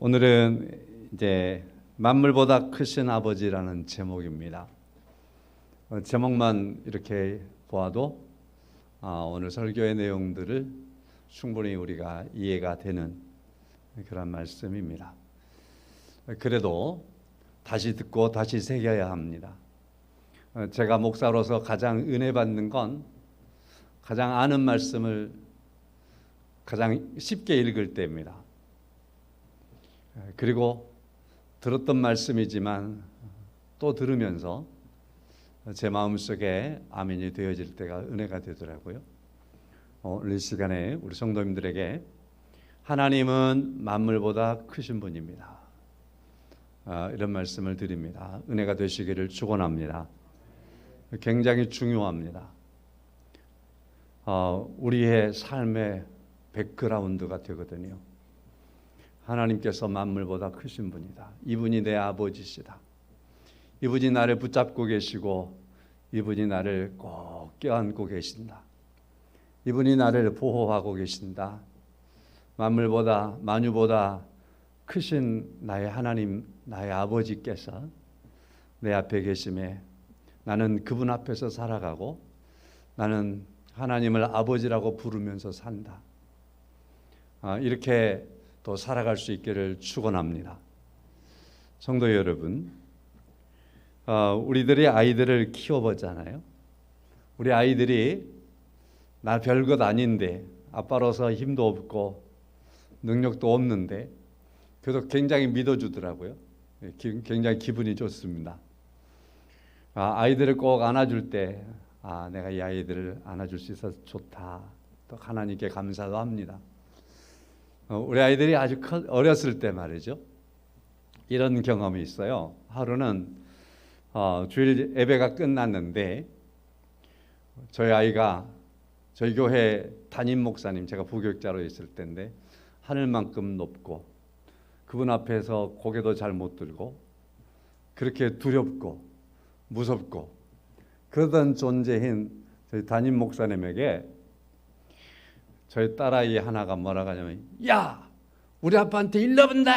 오늘은 이제 만물보다 크신 아버지라는 제목입니다. 어, 제목만 이렇게 보아도 아, 오늘 설교의 내용들을 충분히 우리가 이해가 되는 그런 말씀입니다. 그래도 다시 듣고 다시 새겨야 합니다. 어, 제가 목사로서 가장 은혜 받는 건 가장 아는 말씀을 가장 쉽게 읽을 때입니다. 그리고 들었던 말씀이지만 또 들으면서 제 마음속에 아멘이 되어질 때가 은혜가 되더라고요. 오늘 이 시간에 우리 성도님들에게 하나님은 만물보다 크신 분입니다. 아, 이런 말씀을 드립니다. 은혜가 되시기를 축원합니다. 굉장히 중요합니다. 어, 우리의 삶의 백그라운드가 되거든요. 하나님께서 만물보다 크신 분이다. 이분이 내 아버지시다. 이분이 나를 붙잡고 계시고 이분이 나를 꼭 껴안고 계신다. 이분이 나를 보호하고 계신다. 만물보다 만유보다 크신 나의 하나님 나의 아버지께서 내 앞에 계심에 나는 그분 앞에서 살아가고 나는 하나님을 아버지라고 부르면서 산다. 아, 이렇게 또 살아갈 수 있기를 축원합니다. 성도 여러분, 어, 우리들이 아이들을 키워보잖아요. 우리 아이들이 나 별것 아닌데 아빠로서 힘도 없고 능력도 없는데 그래도 굉장히 믿어주더라고요. 예, 굉장히 기분이 좋습니다. 아, 아이들을 꼭 안아줄 때, 아, 내가 이 아이들을 안아줄 수 있어서 좋다. 또 하나님께 감사도 합니다. 어, 우리 아이들이 아주 어렸을 때 말이죠. 이런 경험이 있어요. 하루는 어, 주일 예배가 끝났는데 저희 아이가 저희 교회 담임 목사님 제가 부교육자로 있을 때인데 하늘만큼 높고 그분 앞에서 고개도 잘 못 들고 그렇게 두렵고 무섭고 그러던 존재인 저희 담임 목사님에게 저희 딸아이 하나가 뭐라고 하냐면 야 우리 아빠한테 일러본다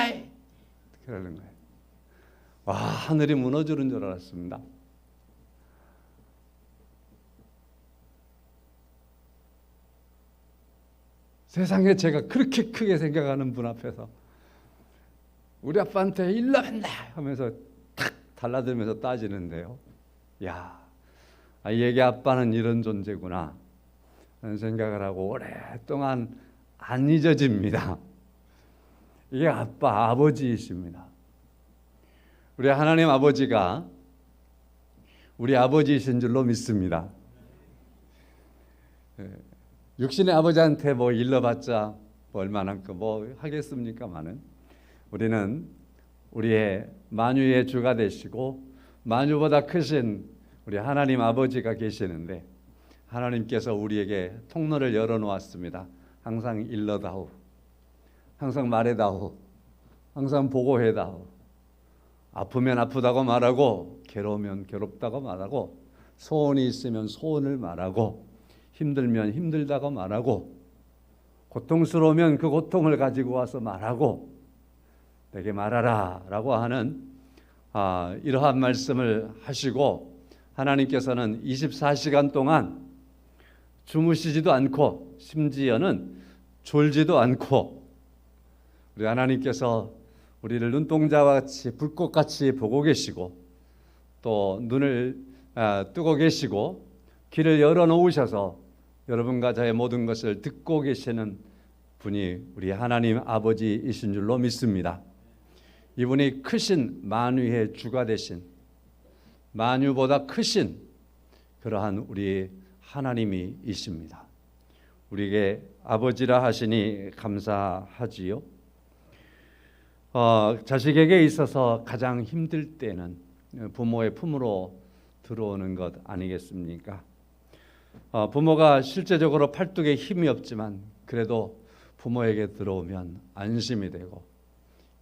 그러는 거예요. 와 하늘이 무너지는 줄 알았습니다. 세상에 제가 그렇게 크게 생각하는 분 앞에서 우리 아빠한테 일러본다 하면서 탁 달라들면서 따지는데요 야 아이에게 아빠는 이런 존재구나 생각을 하고 오랫동안 안 잊어집니다. 이게 아빠, 아버지이십니다. 우리 하나님 아버지가 우리 아버지이신 줄로 믿습니다. 예, 육신의 아버지한테 뭐 일러봤자 뭐 얼마나 뭐 하겠습니까만은 우리는 우리의 만유의 주가 되시고 만유보다 크신 우리 하나님 아버지가 계시는데 하나님께서 우리에게 통로를 열어 놓았습니다. 항상 일러다오, 항상 말해다오, 항상 보고해다오. 아프면 아프다고 말하고, 괴로우면 괴롭다고 말하고, 소원이 있으면 소원을 말하고, 힘들면 힘들다고 말하고, 고통스러우면 그 고통을 가지고 와서 말하고, 내게 말하라라고 하는 아, 이러한 말씀을 하시고 하나님께서는 24시간 동안 주무시지도 않고 심지어는 졸지도 않고 우리 하나님께서 우리를 눈동자와 같이 불꽃같이 보고 계시고 또 눈을 아, 뜨고 계시고 길을 열어 놓으셔서 여러분과 저의 모든 것을 듣고 계시는 분이 우리 하나님 아버지이신 줄로 믿습니다. 이분이 크신 만유의 주가 되신 만유보다 크신 그러한 우리 하나님이 있습니다. 우리에게 아버지라 하시니 감사하지요. 어, 자식에게 있어서 가장 힘들 때는 부모의 품으로 들어오는 것 아니겠습니까? 어, 부모가 실제적으로 팔뚝에 힘이 없지만 그래도 부모에게 들어오면 안심이 되고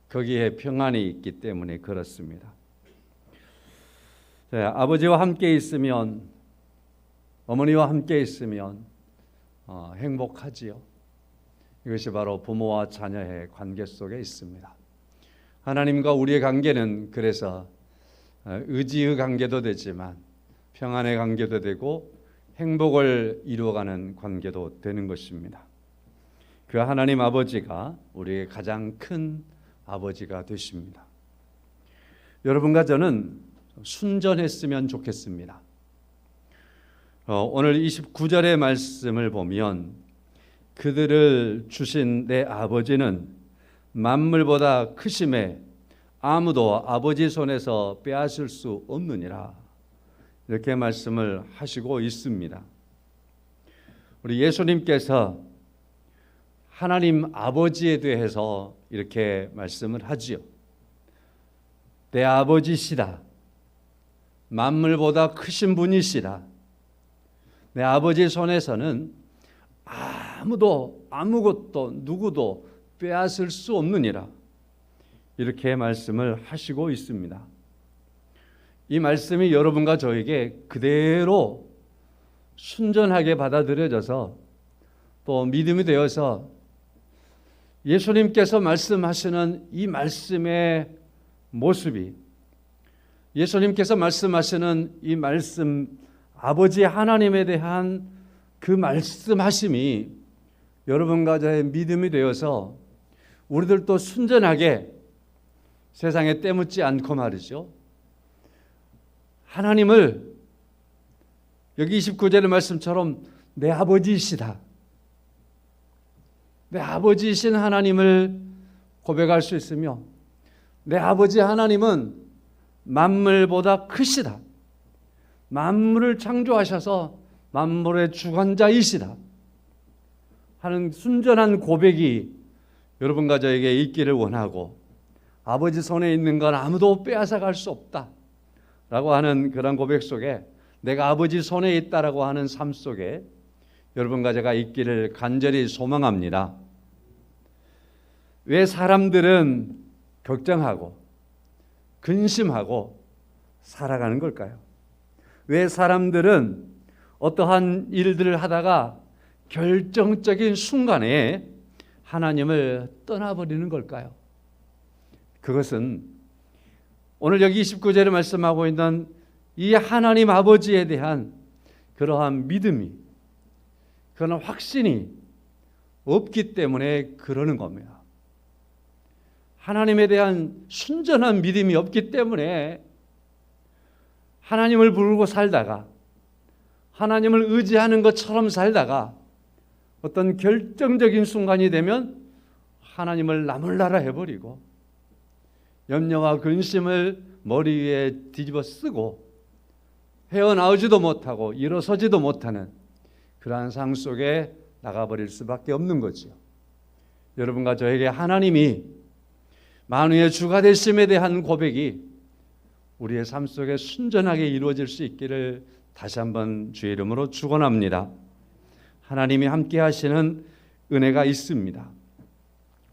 거기에 평안이 있기 때문에 그렇습니다. 네, 아버지와 함께 있으면 어머니와 함께 있으면 어, 행복하지요. 이것이 바로 부모와 자녀의 관계 속에 있습니다. 하나님과 우리의 관계는 그래서 어, 의지의 관계도 되지만 평안의 관계도 되고 행복을 이루어가는 관계도 되는 것입니다. 그 하나님 아버지가 우리의 가장 큰 아버지가 되십니다. 여러분과 저는 순전했으면 좋겠습니다. 어, 오늘 29절의 말씀을 보면 그들을 주신 내 아버지는 만물보다 크심에 아무도 아버지 손에서 빼앗을 수 없느니라 이렇게 말씀을 하시고 있습니다. 우리 예수님께서 하나님 아버지에 대해서 이렇게 말씀을 하지요. 내 아버지시다. 만물보다 크신 분이시다. 내 아버지 손에서는 아무도 아무것도 누구도 빼앗을 수 없느니라. 이렇게 말씀을 하시고 있습니다. 이 말씀이 여러분과 저에게 그대로 순전하게 받아들여져서 또 믿음이 되어서 예수님께서 말씀하시는 이 말씀의 모습이 예수님께서 말씀하시는 이 말씀 아버지 하나님에 대한 그 말씀하심이 여러분과 저의 믿음이 되어서 우리들도 순전하게 세상에 때묻지 않고 말이죠. 하나님을 여기 29절의 말씀처럼 내 아버지이시다. 내 아버지이신 하나님을 고백할 수 있으며 내 아버지 하나님은 만물보다 크시다. 만물을 창조하셔서 만물의 주관자이시다. 하는 순전한 고백이 여러분과 저에게 있기를 원하고 아버지 손에 있는 건 아무도 빼앗아 갈 수 없다. 라고 하는 그런 고백 속에 내가 아버지 손에 있다라고 하는 삶 속에 여러분과 제가 있기를 간절히 소망합니다. 왜 사람들은 걱정하고 근심하고 살아가는 걸까요? 왜 사람들은 어떠한 일들을 하다가 결정적인 순간에 하나님을 떠나버리는 걸까요? 그것은 오늘 여기 29절에 말씀하고 있는 이 하나님 아버지에 대한 그러한 믿음이 그런 확신이 없기 때문에 그러는 겁니다. 하나님에 대한 순전한 믿음이 없기 때문에 하나님을 부르고 살다가 하나님을 의지하는 것처럼 살다가 어떤 결정적인 순간이 되면 하나님을 나몰라라 해버리고 염려와 근심을 머리 위에 뒤집어 쓰고 헤어나오지도 못하고 일어서지도 못하는 그러한 상 속에 나가버릴 수밖에 없는 거죠. 여러분과 저에게 하나님이 만유의 주가 되심에 대한 고백이 우리의 삶 속에 순전하게 이루어질 수 있기를 다시 한번 주의 이름으로 축원합니다. 하나님이 함께 하시는 은혜가 있습니다.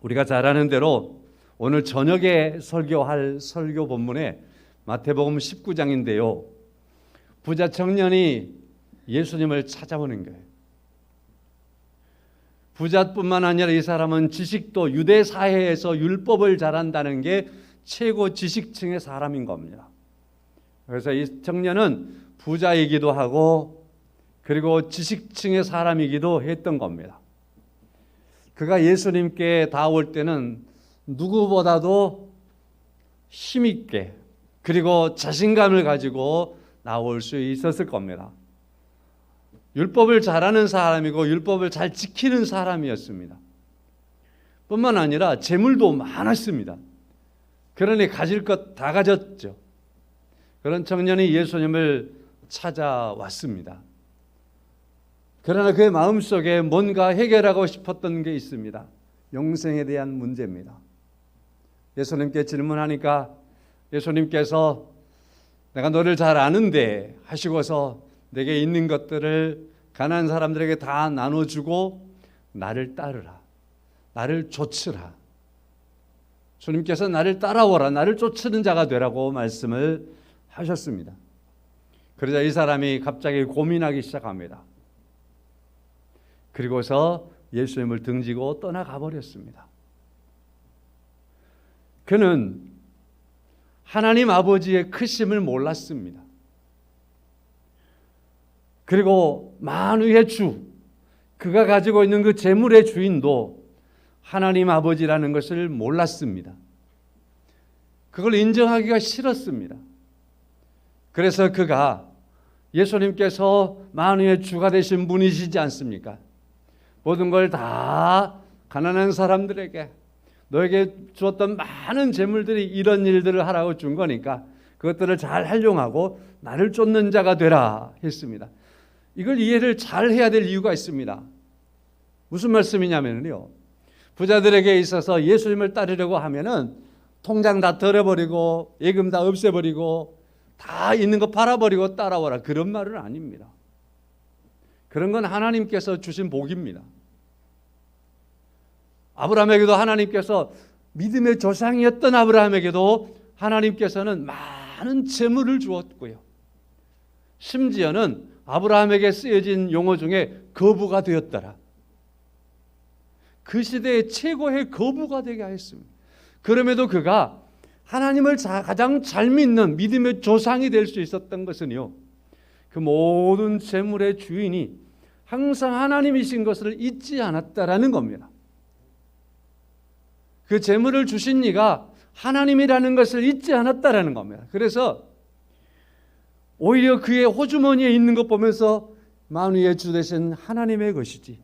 우리가 잘 아는 대로 오늘 저녁에 설교할 설교 본문에 마태복음 19장인데요. 부자 청년이 예수님을 찾아오는 거예요. 부자뿐만 아니라 이 사람은 지식도 유대 사회에서 율법을 잘한다는 게 최고 지식층의 사람인 겁니다. 그래서 이 청년은 부자이기도 하고 그리고 지식층의 사람이기도 했던 겁니다. 그가 예수님께 다 올 때는 누구보다도 힘있게 그리고 자신감을 가지고 나올 수 있었을 겁니다. 율법을 잘하는 사람이고 율법을 잘 지키는 사람이었습니다. 뿐만 아니라 재물도 많았습니다. 그러니 가질 것 다 가졌죠. 그런 청년이 예수님을 찾아왔습니다. 그러나 그의 마음속에 뭔가 해결하고 싶었던 게 있습니다. 영생에 대한 문제입니다. 예수님께 질문하니까 예수님께서 내가 너를 잘 아는데 하시고서 내게 있는 것들을 가난한 사람들에게 다 나눠주고 나를 따르라. 나를 좇으라. 주님께서 나를 따라오라. 나를 쫓는 자가 되라고 말씀을 하셨습니다. 그러자 이 사람이 갑자기 고민하기 시작합니다. 그리고서 예수님을 등지고 떠나가 버렸습니다. 그는 하나님 아버지의 크심을 몰랐습니다. 그리고 만유의 주, 그가 가지고 있는 그 재물의 주인도 하나님 아버지라는 것을 몰랐습니다. 그걸 인정하기가 싫었습니다. 그래서 그가 예수님께서 만유의 주가 되신 분이시지 않습니까? 모든 걸 다 가난한 사람들에게 너에게 주었던 많은 재물들이 이런 일들을 하라고 준 거니까 그것들을 잘 활용하고 나를 쫓는 자가 되라 했습니다. 이걸 이해를 잘 해야 될 이유가 있습니다. 무슨 말씀이냐면요. 부자들에게 있어서 예수님을 따르려고 하면은 통장 다 덜어버리고 예금 다 없애버리고 다 있는 거 팔아버리고 따라와라 그런 말은 아닙니다. 그런 건 하나님께서 주신 복입니다. 아브라함에게도 하나님께서 믿음의 조상이었던 아브라함에게도 하나님께서는 많은 재물을 주었고요. 심지어는 아브라함에게 쓰여진 용어 중에 거부가 되었더라. 그 시대의 최고의 거부가 되게 하였습니다. 그럼에도 그가 하나님을 가장 잘 믿는 믿음의 조상이 될 수 있었던 것은요. 그 모든 재물의 주인이 항상 하나님이신 것을 잊지 않았다라는 겁니다. 그 재물을 주신 이가 하나님이라는 것을 잊지 않았다라는 겁니다. 그래서 오히려 그의 호주머니에 있는 것 보면서 만유의 주 되신 하나님의 것이지.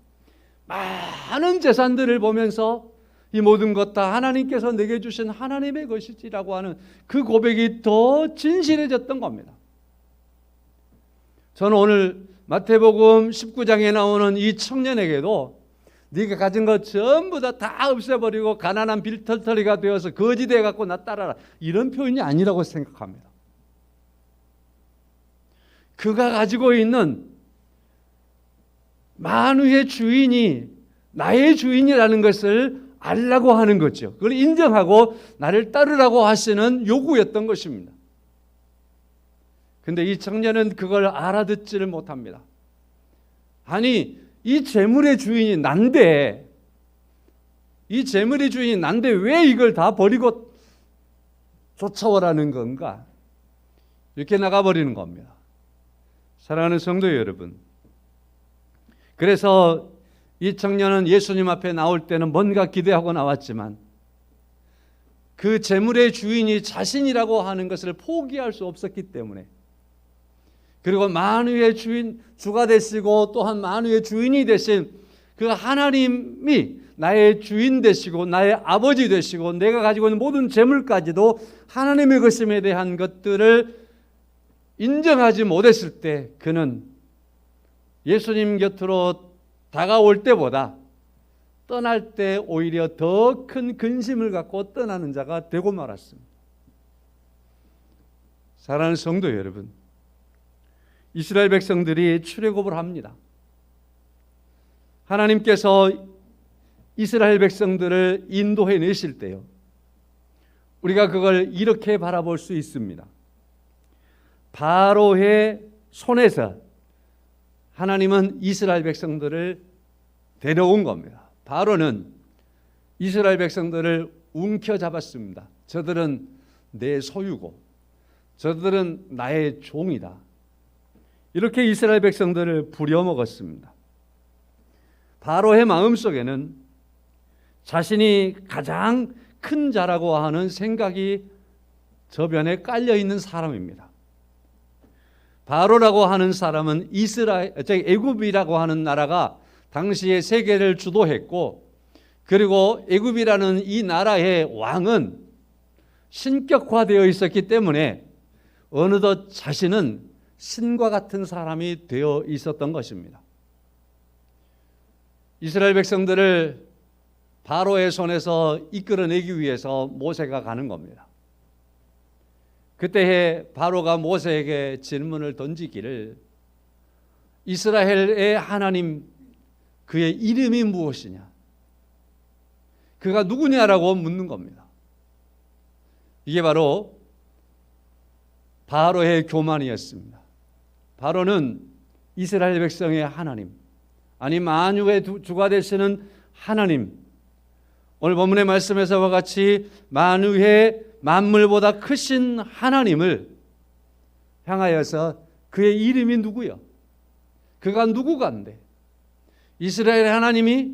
많은 재산들을 보면서 이 모든 것 다 하나님께서 내게 주신 하나님의 것이지라고 하는 그 고백이 더 진실해졌던 겁니다. 저는 오늘 마태복음 19장에 나오는 이 청년에게도 네가 가진 것 전부 다 다 없애버리고 가난한 빌털터리가 되어서 거지 돼 갖고 나 따라라 이런 표현이 아니라고 생각합니다. 그가 가지고 있는 만우의 주인이 나의 주인이라는 것을 알라고 하는 거죠. 그걸 인정하고 나를 따르라고 하시는 요구였던 것입니다. 근데 이 청년은 그걸 알아듣지를 못합니다. 아니, 이 재물의 주인이 난데, 이 재물의 주인이 난데 왜 이걸 다 버리고 쫓아오라는 건가? 이렇게 나가버리는 겁니다. 사랑하는 성도 여러분. 그래서 이 청년은 예수님 앞에 나올 때는 뭔가 기대하고 나왔지만 그 재물의 주인이 자신이라고 하는 것을 포기할 수 없었기 때문에 그리고 만유의 주인 주가 되시고 또한 만유의 주인이 되신 그 하나님이 나의 주인 되시고 나의 아버지 되시고 내가 가지고 있는 모든 재물까지도 하나님의 것임에 대한 것들을 인정하지 못했을 때 그는 예수님 곁으로 다가올 때보다 떠날 때 오히려 더 큰 근심을 갖고 떠나는 자가 되고 말았습니다. 사랑하는 성도 여러분, 이스라엘 백성들이 출애굽을 합니다. 하나님께서 이스라엘 백성들을 인도해 내실 때요. 우리가 그걸 이렇게 바라볼 수 있습니다. 바로의 손에서 하나님은 이스라엘 백성들을 데려온 겁니다. 바로는 이스라엘 백성들을 움켜잡았습니다. 저들은 내 소유고 저들은 나의 종이다. 이렇게 이스라엘 백성들을 부려먹었습니다. 바로의 마음속에는 자신이 가장 큰 자라고 하는 생각이 저변에 깔려 있는 사람입니다. 바로라고 하는 사람은 이스라엘, 애굽이라고 하는 나라가 당시에 세계를 주도했고, 그리고 애굽이라는 이 나라의 왕은 신격화되어 있었기 때문에 어느덧 자신은 신과 같은 사람이 되어 있었던 것입니다. 이스라엘 백성들을 바로의 손에서 이끌어내기 위해서 모세가 가는 겁니다. 그때 바로가 모세에게 질문을 던지기를 이스라엘의 하나님 그의 이름이 무엇이냐? 그가 누구냐라고 묻는 겁니다. 이게 바로 바로의 교만이었습니다. 바로는 이스라엘 백성의 하나님, 아니 만유의 주가 되시는 하나님, 오늘 본문의 말씀에서와 같이 만유의 만물보다 크신 하나님을 향하여서 그의 이름이 누구요? 그가 누구간데? 이스라엘의 하나님이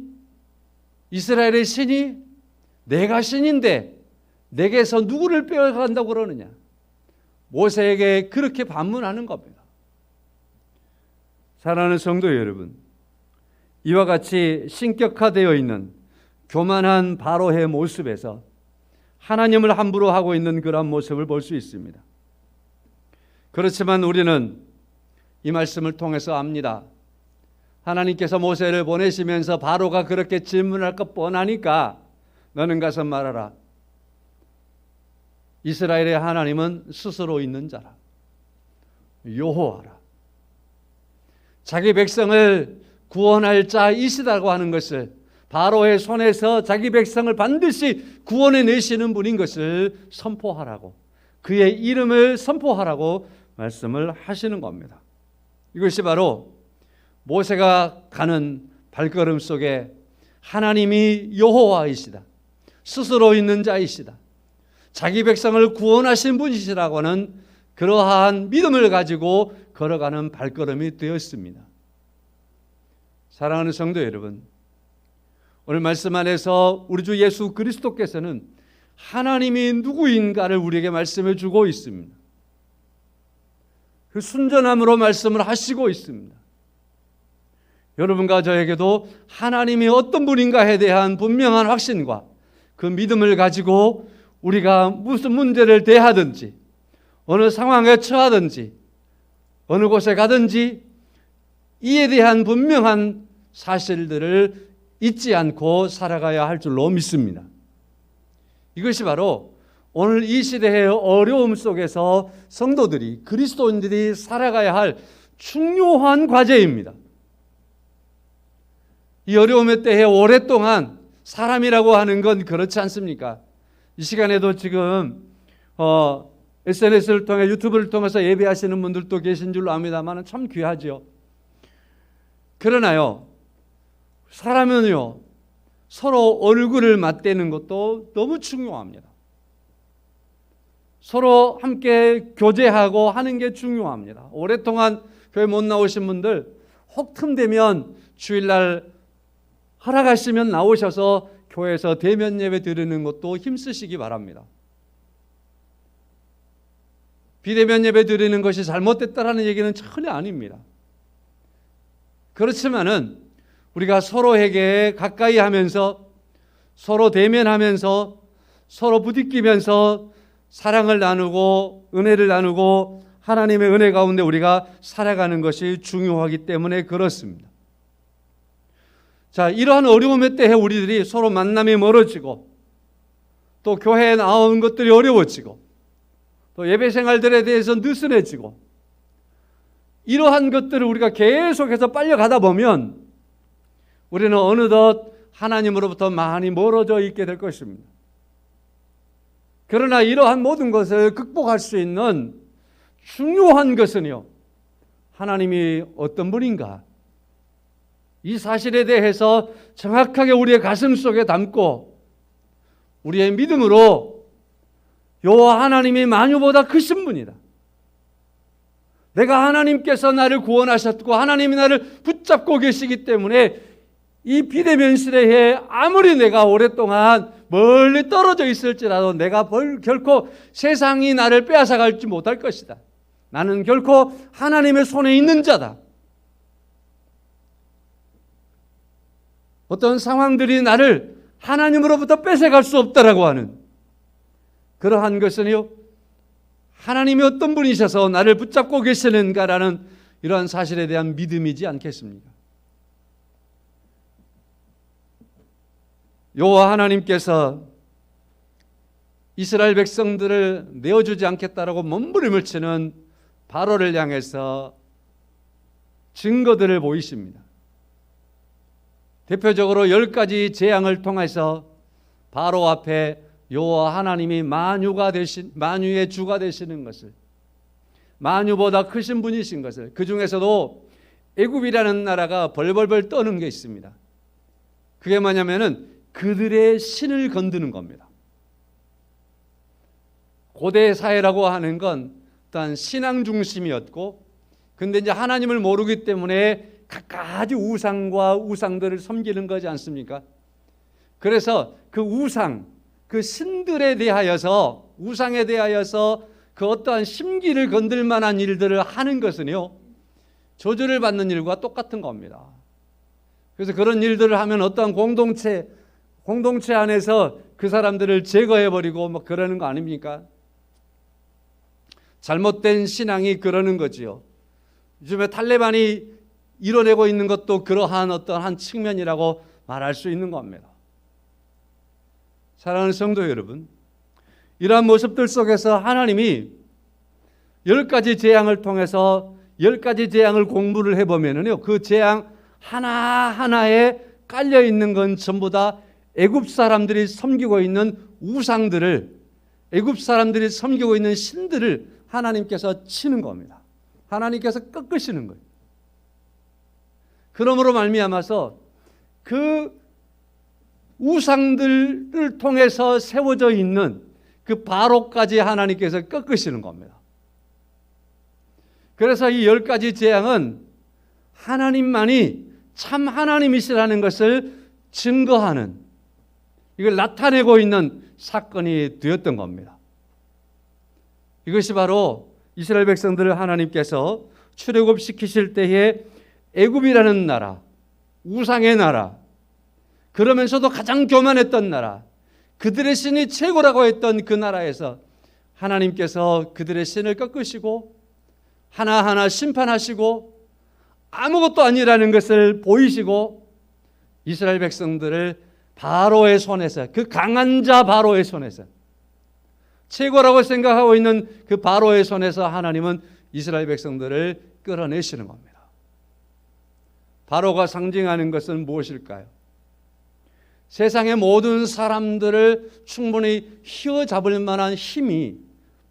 이스라엘의 신이 내가 신인데 내게서 누구를 빼앗간다고 그러느냐? 모세에게 그렇게 반문하는 겁니다. 사랑하는 성도 여러분, 이와 같이 신격화되어 있는 교만한 바로의 모습에서 하나님을 함부로 하고 있는 그런 모습을 볼 수 있습니다. 그렇지만 우리는 이 말씀을 통해서 압니다. 하나님께서 모세를 보내시면서 바로가 그렇게 질문할 것 뻔하니까 너는 가서 말하라. 이스라엘의 하나님은 스스로 있는 자라. 여호와라. 자기 백성을 구원할 자이시다고 하는 것을 바로의 손에서 자기 백성을 반드시 구원해 내시는 분인 것을 선포하라고 그의 이름을 선포하라고 말씀을 하시는 겁니다. 이것이 바로 모세가 가는 발걸음 속에 하나님이 여호와이시다. 스스로 있는 자이시다. 자기 백성을 구원하신 분이시라고 는 그러한 믿음을 가지고 걸어가는 발걸음이 되었습니다. 사랑하는 성도 여러분, 오늘 말씀 안에서 우리 주 예수 그리스도께서는 하나님이 누구인가를 우리에게 말씀해 주고 있습니다. 그 순전함으로 말씀을 하시고 있습니다. 여러분과 저에게도 하나님이 어떤 분인가에 대한 분명한 확신과 그 믿음을 가지고 우리가 무슨 문제를 대하든지 어느 상황에 처하든지 어느 곳에 가든지 이에 대한 분명한 사실들을 잊지 않고 살아가야 할 줄로 믿습니다. 이것이 바로 오늘 이 시대의 어려움 속에서 성도들이 그리스도인들이 살아가야 할 중요한 과제입니다. 이 어려움의 때에 오랫동안 사람이라고 하는 건 그렇지 않습니까? 이 시간에도 지금 어, SNS를 통해 유튜브를 통해서 예배하시는 분들도 계신 줄로 압니다만 참 귀하죠. 그러나요, 사람은요, 서로 얼굴을 맞대는 것도 너무 중요합니다. 서로 함께 교제하고 하는 게 중요합니다. 오랫동안 교회 못 나오신 분들 혹 틈되면 주일날 허락하시면 나오셔서 교회에서 대면 예배 드리는 것도 힘쓰시기 바랍니다. 비대면 예배 드리는 것이 잘못됐다라는 얘기는 전혀 아닙니다. 그렇지만은 우리가 서로에게 가까이 하면서 서로 대면하면서 서로 부딪히면서 사랑을 나누고 은혜를 나누고 하나님의 은혜 가운데 우리가 살아가는 것이 중요하기 때문에 그렇습니다. 자, 이러한 어려움의 때에 우리들이 서로 만남이 멀어지고 또 교회에 나오는 것들이 어려워지고 또 예배 생활들에 대해서 느슨해지고 이러한 것들을 우리가 계속해서 빨려가다 보면 우리는 어느덧 하나님으로부터 많이 멀어져 있게 될 것입니다. 그러나 이러한 모든 것을 극복할 수 있는 중요한 것은요, 하나님이 어떤 분인가? 이 사실에 대해서 정확하게 우리의 가슴 속에 담고 우리의 믿음으로 여호와 하나님이 만유보다 크신 분이다. 내가 하나님께서 나를 구원하셨고 하나님이 나를 붙잡고 계시기 때문에 이 비대면 시대에 아무리 내가 오랫동안 멀리 떨어져 있을지라도 내가 결코 세상이 나를 빼앗아 갈지 못할 것이다. 나는 결코 하나님의 손에 있는 자다. 어떤 상황들이 나를 하나님으로부터 뺏어갈 수 없다라고 하는 그러한 것은요, 하나님이 어떤 분이셔서 나를 붙잡고 계시는가라는 이러한 사실에 대한 믿음이지 않겠습니까? 여호와 하나님께서 이스라엘 백성들을 내어주지 않겠다라고 몸부림을 치는 바로를 향해서 증거들을 보이십니다. 대표적으로 열 가지 재앙을 통해서 바로 앞에 여호와 하나님이 만유가 되신 만유의 주가 되시는 것을 만유보다 크신 분이신 것을 그 중에서도 애굽이라는 나라가 벌벌벌 떠는 게 있습니다. 그게 뭐냐면은 그들의 신을 건드는 겁니다. 고대 사회라고 하는 건 일단 신앙 중심이었고 근데 이제 하나님을 모르기 때문에 갖가지 우상과 우상들을 섬기는 거지 않습니까? 그래서 그 우상, 그 신들에 대하여서 우상에 대하여서 그 어떠한 심기를 건들 만한 일들을 하는 것은요. 저주를 받는 일과 똑같은 겁니다. 그래서 그런 일들을 하면 어떠한 공동체 공동체 안에서 그 사람들을 제거해 버리고 뭐 그러는 거 아닙니까? 잘못된 신앙이 그러는 거지요. 요즘에 탈레반이 이뤄내고 있는 것도 그러한 어떤 한 측면이라고 말할 수 있는 겁니다. 사랑하는 성도 여러분, 이러한 모습들 속에서 하나님이 열 가지 재앙을 통해서 열 가지 재앙을 공부를 해보면은요, 그 재앙 하나 하나에 깔려 있는 건 전부 다 애굽 사람들이 섬기고 있는 우상들을 애굽 사람들이 섬기고 있는 신들을 하나님께서 치는 겁니다. 하나님께서 꺾으시는 거예요. 그러므로 말미암아서 그 우상들을 통해서 세워져 있는 그 바로까지 하나님께서 꺾으시는 겁니다. 그래서 이 열 가지 재앙은 하나님만이 참 하나님이시라는 것을 증거하는 이걸 나타내고 있는 사건이 되었던 겁니다. 이것이 바로 이스라엘 백성들을 하나님께서 출애굽 시키실 때에 애굽이라는 나라, 우상의 나라, 그러면서도 가장 교만했던 나라, 그들의 신이 최고라고 했던 그 나라에서 하나님께서 그들의 신을 꺾으시고 하나하나 심판하시고 아무것도 아니라는 것을 보이시고 이스라엘 백성들을 바로의 손에서 그 강한 자 바로의 손에서 최고라고 생각하고 있는 그 바로의 손에서 하나님은 이스라엘 백성들을 끌어내시는 겁니다. 바로가 상징하는 것은 무엇일까요? 세상의 모든 사람들을 충분히 휘어잡을 만한 힘이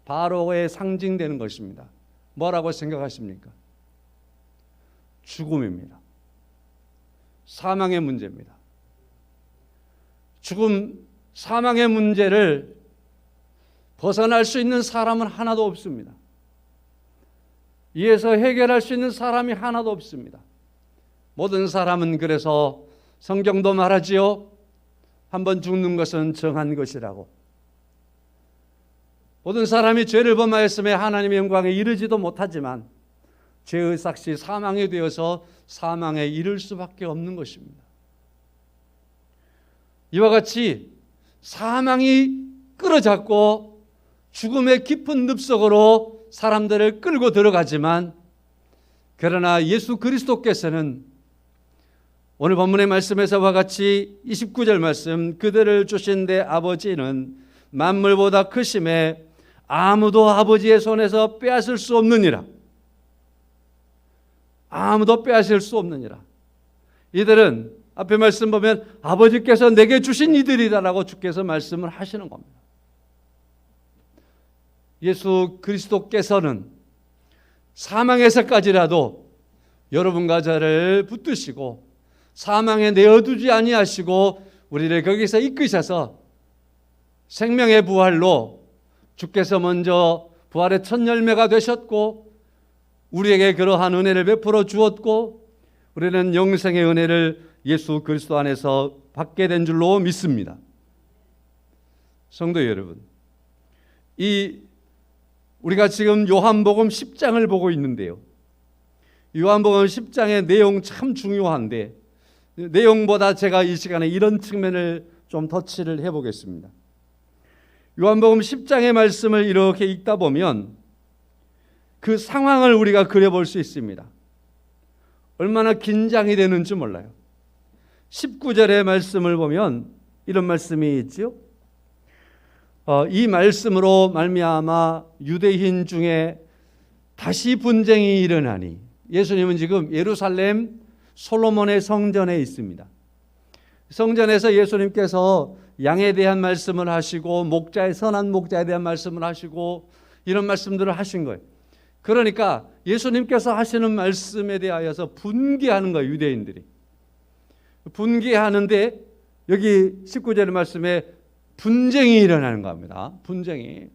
바로에 상징되는 것입니다. 뭐라고 생각하십니까? 죽음입니다. 사망의 문제입니다. 죽음, 사망의 문제를 벗어날 수 있는 사람은 하나도 없습니다. 이에서 해결할 수 있는 사람이 하나도 없습니다. 모든 사람은 그래서 성경도 말하지요. 한번 죽는 것은 정한 것이라고. 모든 사람이 죄를 범하였음에 하나님의 영광에 이르지도 못하지만 죄의 삭시 사망이 되어서 사망에 이를 수밖에 없는 것입니다. 이와 같이 사망이 끌어잡고 죽음의 깊은 늪속으로 사람들을 끌고 들어가지만 그러나 예수 그리스도께서는 오늘 본문의 말씀에서와 같이 29절 말씀 그들을 주신 내 아버지는 만물보다 크심에 아무도 아버지의 손에서 빼앗을 수 없느니라. 아무도 빼앗을 수 없느니라. 이들은 앞에 말씀 보면 아버지께서 내게 주신 이들이다라고 주께서 말씀을 하시는 겁니다. 예수 그리스도께서는 사망에서까지라도 여러분과 저를 붙드시고 사망에 내어두지 아니하시고 우리를 거기서 이끄셔서 생명의 부활로 주께서 먼저 부활의 첫 열매가 되셨고 우리에게 그러한 은혜를 베풀어 주었고 우리는 영생의 은혜를 예수 그리스도 안에서 받게 된 줄로 믿습니다. 성도 여러분, 이 우리가 지금 요한복음 10장을 보고 있는데요. 요한복음 10장의 내용 참 중요한데 내용보다 제가 이 시간에 이런 측면을 좀 터치를 해 보겠습니다. 요한복음 10장의 말씀을 이렇게 읽다 보면 그 상황을 우리가 그려볼 수 있습니다. 얼마나 긴장이 되는지 몰라요. 19절의 말씀을 보면 이런 말씀이 있지요. 어, 이 말씀으로 말미암아 유대인 중에 다시 분쟁이 일어나니 예수님은 지금 예루살렘 솔로몬의 성전에 있습니다. 성전에서 예수님께서 양에 대한 말씀을 하시고 목자의 선한 목자에 대한 말씀을 하시고 이런 말씀들을 하신 거예요. 그러니까 예수님께서 하시는 말씀에 대하여서 분개하는 거예요, 유대인들이. 분개하는데 여기 19절의 말씀에 분쟁이 일어나는 겁니다. 분쟁이.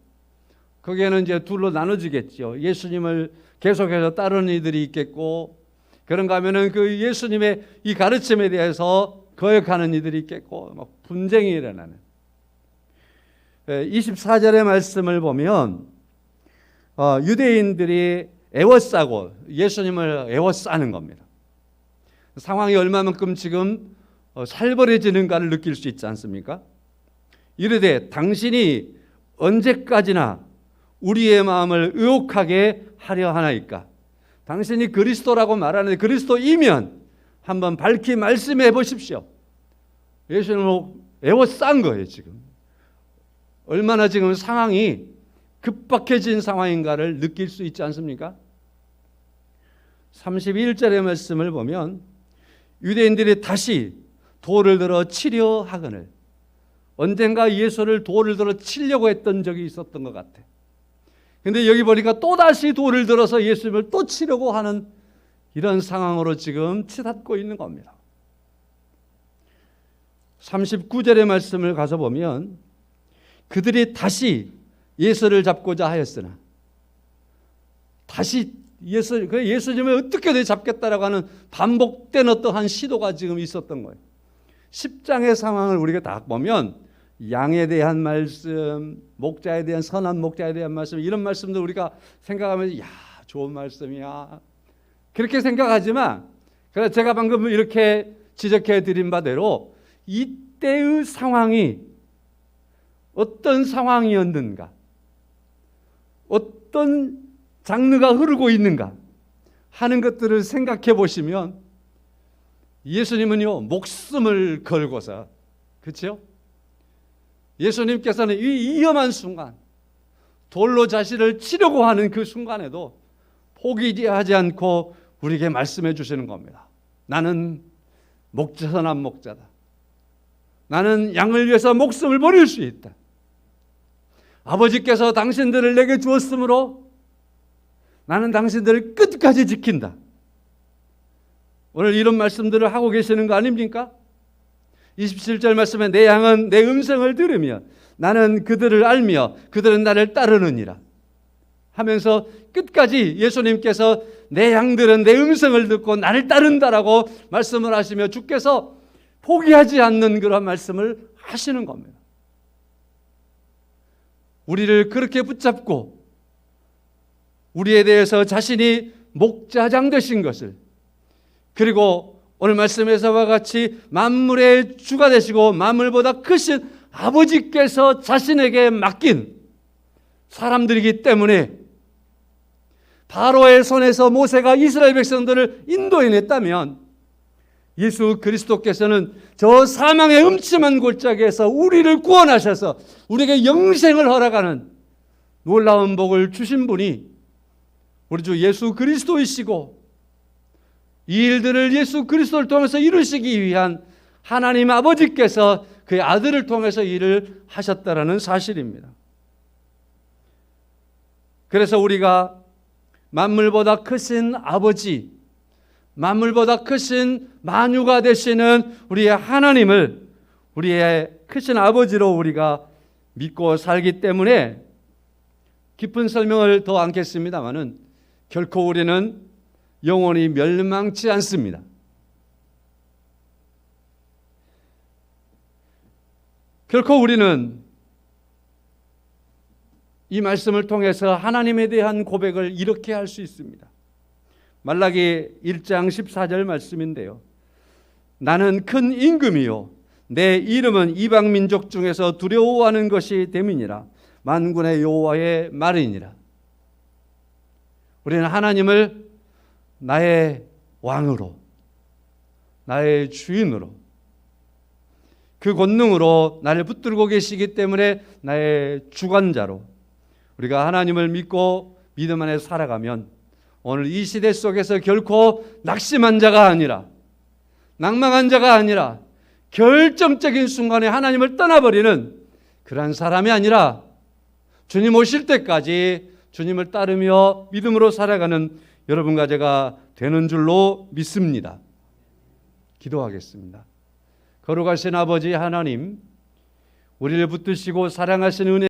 거기에는 이제 둘로 나눠지겠죠. 예수님을 계속해서 따르는 이들이 있겠고 그런가 하면은 그 예수님의 이 가르침에 대해서 거역하는 이들이 있겠고 막 분쟁이 일어나는. 24절의 말씀을 보면 어, 유대인들이 애워싸고 예수님을 애워싸는 겁니다. 상황이 얼마만큼 지금 어, 살벌해지는가를 느낄 수 있지 않습니까? 이르되 당신이 언제까지나 우리의 마음을 의혹하게 하려 하나이까? 당신이 그리스도라고 말하는데 그리스도이면 한번 밝히 말씀해 보십시오. 예수님을 애워싼 거예요, 지금. 얼마나 지금 상황이 급박해진 상황인가를 느낄 수 있지 않습니까? 31절의 말씀을 보면 유대인들이 다시 돌을 들어 치려 하거늘 언젠가 예수를 돌을 들어 치려고 했던 적이 있었던 것 같아. 근데 여기 보니까 또다시 돌을 들어서 예수님을 또 치려고 하는 이런 상황으로 지금 치닫고 있는 겁니다. 39절의 말씀을 가서 보면 그들이 다시 예수를 잡고자 하였으나 다시 예수 그 예수님을 어떻게든 잡겠다라고 하는 반복된 어떠한 시도가 지금 있었던 거예요. 10장의 상황을 우리가 딱 보면 양에 대한 말씀, 목자에 대한 선한 목자에 대한 말씀 이런 말씀도 우리가 생각하면 야 좋은 말씀이야 그렇게 생각하지만 그래 제가 방금 이렇게 지적해 드린 바대로 이때의 상황이 어떤 상황이었는가 어떤 장르가 흐르고 있는가 하는 것들을 생각해 보시면 예수님은요 목숨을 걸고서 그렇죠? 예수님께서는 이 위험한 순간 돌로 자신을 치려고 하는 그 순간에도 포기하지 않고 우리에게 말씀해 주시는 겁니다. 나는 목자 선한 목자다. 나는 양을 위해서 목숨을 버릴 수 있다. 아버지께서 당신들을 내게 주었으므로 나는 당신들을 끝까지 지킨다. 오늘 이런 말씀들을 하고 계시는 거 아닙니까? 27절 말씀에 내 양은 내 음성을 들으며 나는 그들을 알며 그들은 나를 따르느니라 하면서 끝까지 예수님께서 내 양들은 내 음성을 듣고 나를 따른다라고 말씀을 하시며 주께서 포기하지 않는 그런 말씀을 하시는 겁니다. 우리를 그렇게 붙잡고 우리에 대해서 자신이 목자장 되신 것을 그리고 오늘 말씀에서와 같이 만물의 주가 되시고 만물보다 크신 아버지께서 자신에게 맡긴 사람들이기 때문에 바로의 손에서 모세가 이스라엘 백성들을 인도해냈다면 예수 그리스도께서는 저 사망의 음침한 골짜기에서 우리를 구원하셔서 우리에게 영생을 허락하는 놀라운 복을 주신 분이 우리 주 예수 그리스도이시고 이 일들을 예수 그리스도를 통해서 이루시기 위한 하나님 아버지께서 그의 아들을 통해서 일을 하셨다라는 사실입니다. 그래서 우리가 만물보다 크신 아버지, 만물보다 크신 만유가 되시는 우리의 하나님을 우리의 크신 아버지로 우리가 믿고 살기 때문에 깊은 설명을 더 않겠습니다만은 결코 우리는 영원히 멸망치 않습니다. 결코 우리는 이 말씀을 통해서 하나님에 대한 고백을 이렇게 할 수 있습니다. 말라기 1장 14절 말씀인데요. 나는 큰 임금이요 내 이름은 이방 민족 중에서 두려워하는 것이 됨이니라 만군의 여호와의 말이니라. 우리는 하나님을 나의 왕으로 나의 주인으로 그 권능으로 나를 붙들고 계시기 때문에 나의 주관자로 우리가 하나님을 믿고 믿음 안에 살아가면 오늘 이 시대 속에서 결코 낙심한 자가 아니라 낭망한 자가 아니라 결정적인 순간에 하나님을 떠나버리는 그러한 사람이 아니라 주님 오실 때까지 주님을 따르며 믿음으로 살아가는 여러분과 제가 되는 줄로 믿습니다. 기도하겠습니다. 거룩하신 아버지 하나님, 우리를 붙드시고 사랑하신 은혜